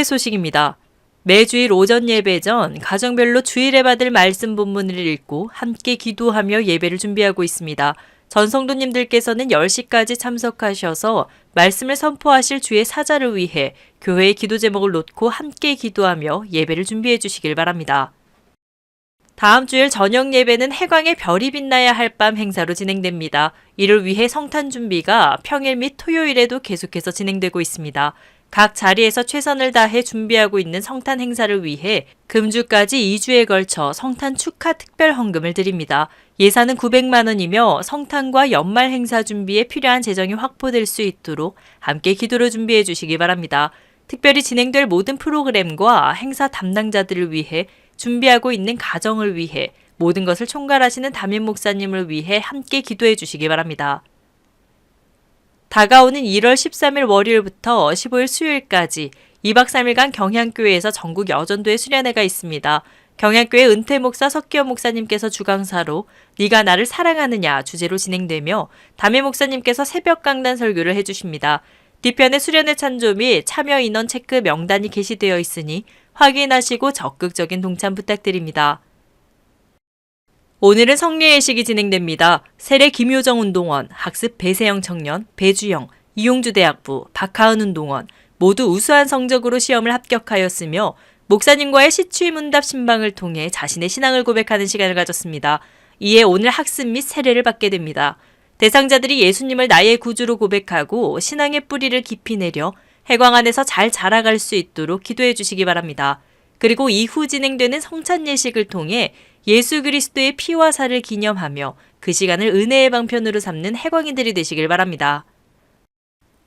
교회 소식입니다. 매주일 오전 예배 전 가정별로 주일에 받을 말씀 본문을 읽고 함께 기도하며 예배를 준비하고 있습니다. 전성도님들께서는 10시까지 참석하셔서 말씀을 선포하실 주의 사자를 위해 교회의 기도 제목을 놓고 함께 기도하며 예배를 준비해 주시길 바랍니다. 다음 주일 저녁 예배는 해광의 별이 빛나야 할 밤 행사로 진행됩니다. 이를 위해 성탄 준비가 평일 및 토요일에도 계속해서 진행되고 있습니다. 각 자리에서 최선을 다해 준비하고 있는 성탄 행사를 위해 금주까지 2주에 걸쳐 성탄 축하 특별 헌금을 드립니다. 예산은 900만 원이며 성탄과 연말 행사 준비에 필요한 재정이 확보될 수 있도록 함께 기도로 준비해 주시기 바랍니다. 특별히 진행될 모든 프로그램과 행사 담당자들을 위해 준비하고 있는 가정을 위해 모든 것을 총괄하시는 담임 목사님을 위해 함께 기도해 주시기 바랍니다. 다가오는 1월 13일 월요일부터 15일 수요일까지 2박 3일간 경향교회에서 전국 여전도의 수련회가 있습니다. 경향교회 은퇴 목사 석기현 목사님께서 주강사로 네가 나를 사랑하느냐 주제로 진행되며 담임 목사님께서 새벽 강단 설교를 해주십니다. 뒤편에 수련회 찬조 및 참여 인원 체크 명단이 게시되어 있으니 확인하시고 적극적인 동참 부탁드립니다. 오늘은 성례 예식이 진행됩니다. 세례 김효정 운동원, 학습 배세영 청년, 배주영, 이용주 대학부, 박하은 운동원 모두 우수한 성적으로 시험을 합격하였으며 목사님과의 시추임 문답 신방을 통해 자신의 신앙을 고백하는 시간을 가졌습니다. 이에 오늘 학습 및 세례를 받게 됩니다. 대상자들이 예수님을 나의 구주로 고백하고 신앙의 뿌리를 깊이 내려 해광 안에서 잘 자라갈 수 있도록 기도해 주시기 바랍니다. 그리고 이후 진행되는 성찬 예식을 통해 예수 그리스도의 피와 살을 기념하며 그 시간을 은혜의 방편으로 삼는 해광인들이 되시길 바랍니다.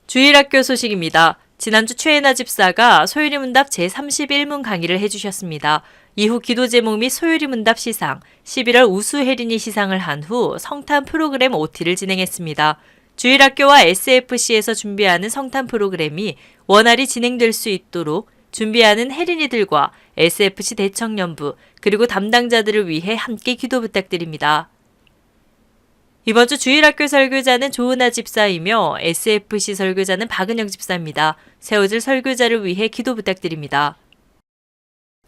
주일학교 소식입니다. 지난주 최애나 집사가 소율이 문답 제31문 강의를 해주셨습니다. 이후 기도 제목 및 소율이 문답 시상, 11월 우수 혜린이 시상을 한 후 성탄 프로그램 OT를 진행했습니다. 주일학교와 SFC에서 준비하는 성탄 프로그램이 원활히 진행될 수 있도록 준비하는 혜린이들과 SFC 대청년부 그리고 담당자들을 위해 함께 기도 부탁드립니다. 이번 주 주일학교 설교자는 조은아 집사이며 SFC 설교자는 박은영 집사입니다. 세워질 설교자를 위해 기도 부탁드립니다.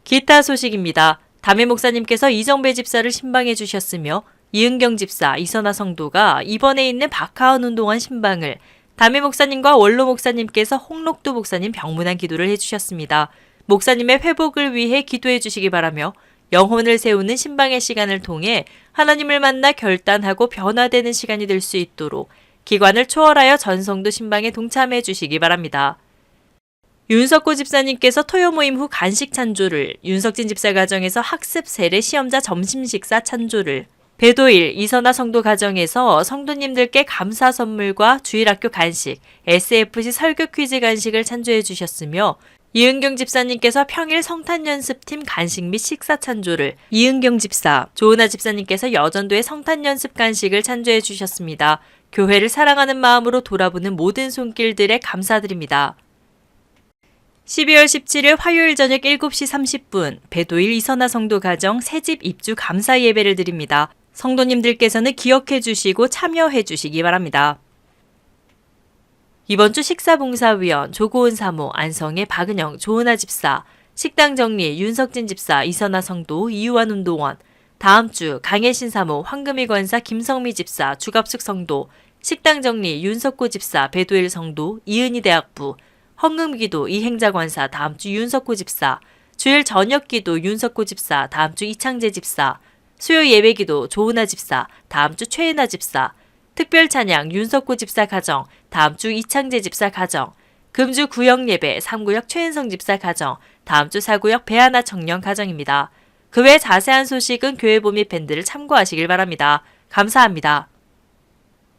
기타 소식입니다. 담임 목사님께서 이정배 집사를 신방해 주셨으며 이은경 집사, 이선화 성도가 이번에 있는 박하은 운동원 신방을 담임 목사님과 원로 목사님께서 홍록두 목사님 병문안 기도를 해주셨습니다. 목사님의 회복을 위해 기도해 주시기 바라며 영혼을 세우는 신방의 시간을 통해 하나님을 만나 결단하고 변화되는 시간이 될 수 있도록 기관을 초월하여 전성도 신방에 동참해 주시기 바랍니다. 윤석고 집사님께서 토요 모임 후 간식 찬조를, 윤석진 집사 가정에서 학습 세례 시험자 점심 식사 찬조를, 배도일, 이선화 성도 가정에서 성도님들께 감사 선물과 주일학교 간식, SFC 설교 퀴즈 간식을 찬조해 주셨으며 이은경 집사님께서 평일 성탄 연습팀 간식 및 식사 찬조를, 이은경 집사, 조은아 집사님께서 여전도의 성탄 연습 간식을 찬조해 주셨습니다. 교회를 사랑하는 마음으로 돌아보는 모든 손길들에 감사드립니다. 12월 17일 화요일 저녁 7시 30분 배도일 이선화 성도 가정 새집 입주 감사 예배를 드립니다. 성도님들께서는 기억해 주시고 참여해 주시기 바랍니다. 이번 주 식사봉사위원 조고은 사모, 안성의 박은영, 조은아 집사, 식당 정리 윤석진 집사, 이선아 성도, 이유환 운동원, 다음 주 강혜신 사모, 황금희 권사, 김성미 집사, 주갑숙 성도, 식당 정리 윤석고 집사, 배도일 성도, 이은희 대학부, 헌금기도 이행자 권사, 다음 주 윤석고 집사, 주일 저녁기도 윤석고 집사, 다음 주 이창재 집사, 수요 예배기도 조은아 집사, 다음 주 최은아 집사, 특별 찬양 윤석고 집사 가정, 다음 주 이창재 집사 가정, 금주 구역 예배 3구역 최은성 집사 가정, 다음 주 4구역 배하나 청년 가정입니다. 그 외 자세한 소식은 교회 보미 밴드를 참고하시길 바랍니다. 감사합니다.